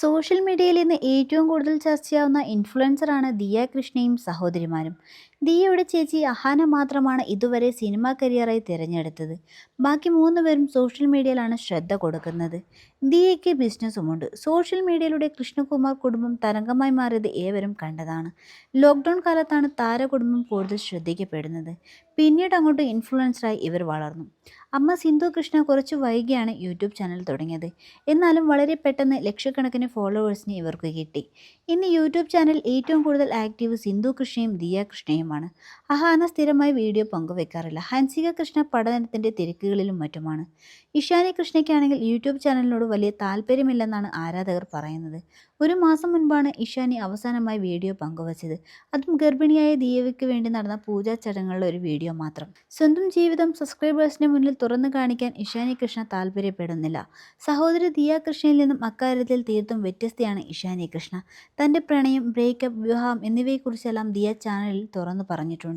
Social മീഡിയയിൽ ഇന്ന് ഏറ്റവും കൂടുതൽ ചർച്ചയാവുന്ന ഇൻഫ്ലുവൻസറാണ് ദിയ കൃഷ്ണയും സഹോദരിമാരും. ദിയയുടെ ചേച്ചി അഹാന മാത്രമാണ് ഇതുവരെ സിനിമാ കരിയറായി തിരഞ്ഞെടുത്തത്. ബാക്കി മൂന്ന് പേരും സോഷ്യൽ മീഡിയയിലാണ് ശ്രദ്ധ കൊടുക്കുന്നത്. ദിയയ്ക്ക് ബിസിനസ്സുമുണ്ട്. സോഷ്യൽ മീഡിയയിലൂടെ കൃഷ്ണകുമാർ കുടുംബം തരംഗമായി മാറിയത് ഏവരും കണ്ടതാണ്. ലോക്ക്ഡൗൺ കാലത്താണ് താരകുടുംബം കൂടുതൽ ശ്രദ്ധിക്കപ്പെടുന്നത്. പിന്നീട് അങ്ങോട്ട് ഇൻഫ്ലുവൻസറായി ഇവർ വളർന്നു. അമ്മ സിന്ധു കൃഷ്ണ കുറച്ച് വൈകിയാണ് യൂട്യൂബ് ചാനൽ തുടങ്ങിയത്. എന്നാലും വളരെ പെട്ടെന്ന് ലക്ഷക്കണക്കിന് ഫോളോവേഴ്സിനെ ഇവർക്ക് കിട്ടി. ഇന്ന് യൂട്യൂബ് ചാനൽ ഏറ്റവും കൂടുതൽ ആക്റ്റീവ് സിന്ധു കൃഷ്ണയും ദിയ കൃഷ്ണയുമാണ്. അഹാന സ്ഥിരമായി വീഡിയോ പങ്കുവെക്കാറില്ല. ഹൻസിക കൃഷ്ണ പഠനത്തിന്റെ തിരക്കുകളിലും മറ്റുമാണ്. ഇഷാനി കൃഷ്ണയ്ക്കാണെങ്കിൽ യൂട്യൂബ് ചാനലിനോട് വലിയ താല്പര്യമില്ലെന്നാണ് ആരാധകർ പറയുന്നത്. ഒരു മാസം മുൻപാണ് ഇഷാനി അവസാനമായി വീഡിയോ പങ്കുവച്ചത്. അതും ഗർഭിണിയായ ദീപയ്ക്ക് വേണ്ടി നടന്ന പൂജാ ചടങ്ങുകളുടെ ഒരു വീഡിയോ മാത്രം. സ്വന്തം ജീവിതം സബ്സ്ക്രൈബേഴ്സിന് മുന്നിൽ തുറന്നു കാണിക്കാൻ ഇഷാനി കൃഷ്ണ താല്പര്യപ്പെടുന്നില്ല. സഹോദരി ദിയ കൃഷ്ണയിൽ നിന്നും അക്കാര്യത്തിൽ തീർത്തും വ്യത്യസ്തയാണ് ഇഷാനി കൃഷ്ണ. തന്റെ പ്രണയം ബ്രേക്കപ്പ് വിവാഹം എന്നിവയെക്കുറിച്ചെല്ലാം ദിയ ചാനലിൽ തുറന്നു പറഞ്ഞിട്ടുണ്ട്.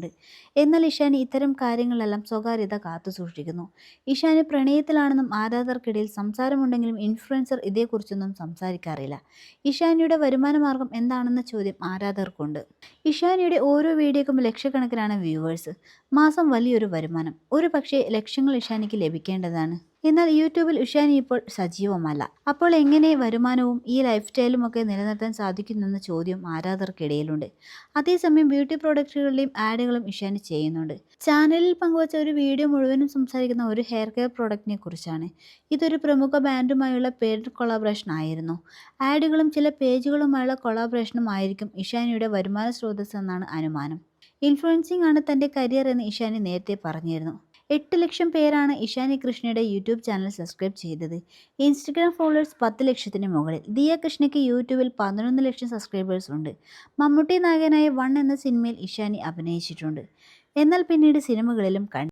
എന്നാൽ ഇഷാൻ ഇത്തരം കാര്യങ്ങളെല്ലാം സ്വകാര്യത കാത്തു സൂക്ഷിക്കുന്നു. ഇഷാന് പ്രണയത്തിലാണെന്നും ആരാധകർക്കിടയിൽ സംസാരമുണ്ടെങ്കിലും ഇൻഫ്ലുവൻസർ ഇതേക്കുറിച്ചൊന്നും സംസാരിക്കാറില്ല. ഇഷാനിയുടെ വരുമാന മാർഗം എന്താണെന്ന ചോദ്യം ആരാധകർക്കുണ്ട്. ഇഷാനിയുടെ ഓരോ വീഡിയോക്കും ലക്ഷക്കണക്കിനാണ് വ്യൂവേഴ്സ്. മാസം വലിയൊരു വരുമാനം. ഒരു പക്ഷേ ലക്ഷങ്ങൾ ഇഷാനിക്ക് ലഭിക്കേണ്ടതാണ്. എന്നാൽ യൂട്യൂബിൽ ഇഷാനി ഇപ്പോൾ സജീവമല്ല. അപ്പോൾ എങ്ങനെ വരുമാനവും ഈ ലൈഫ് സ്റ്റൈലും ഒക്കെ നിലനിർത്താൻ സാധിക്കുന്നെന്ന ചോദ്യം ആരാധകർക്കിടയിലുണ്ട്. അതേസമയം ബ്യൂട്ടി പ്രോഡക്റ്റുകളുടെയും ആഡുകളും ഇഷാനി ചെയ്യുന്നുണ്ട്. ചാനലിൽ പങ്കുവച്ച ഒരു വീഡിയോ മുഴുവനും സംസാരിക്കുന്ന ഒരു ഹെയർ കെയർ പ്രോഡക്റ്റിനെ കുറിച്ചാണ്. ഇതൊരു പ്രമുഖ ബ്രാൻഡുമായുള്ള പേഡ് കൊളാബറേഷൻ ആയിരുന്നു. ആഡുകളും ചില പേജുകളുമായുള്ള കൊളാബറേഷനും ആയിരിക്കും ഇഷാനിയുടെ വരുമാന സ്രോതസ് എന്നാണ് അനുമാനം. ഇൻഫ്ലുവൻസിംഗ് ആണ് തന്റെ കരിയർ എന്ന് ഇഷാനി നേരത്തെ പറഞ്ഞിരുന്നു. എട്ട് ലക്ഷം പേരാണ് ഇഷാനി കൃഷ്ണയുടെ യൂട്യൂബ് ചാനൽ സബ്സ്ക്രൈബ് ചെയ്തത്. ഇൻസ്റ്റഗ്രാം ഫോളോവേഴ്സ് പത്ത് ലക്ഷത്തിന് മുകളിൽ. ദിയ കൃഷ്ണയ്ക്ക് യൂട്യൂബിൽ പതിനൊന്ന് ലക്ഷം സബ്സ്ക്രൈബേഴ്സ് ഉണ്ട്. മമ്മൂട്ടി നായകനായ വൺ എന്ന സിനിമയിൽ ഇഷാനി അഭിനയിച്ചിട്ടുണ്ട്. എന്നാൽ പിന്നീട് സിനിമകളിലും കണ്ടു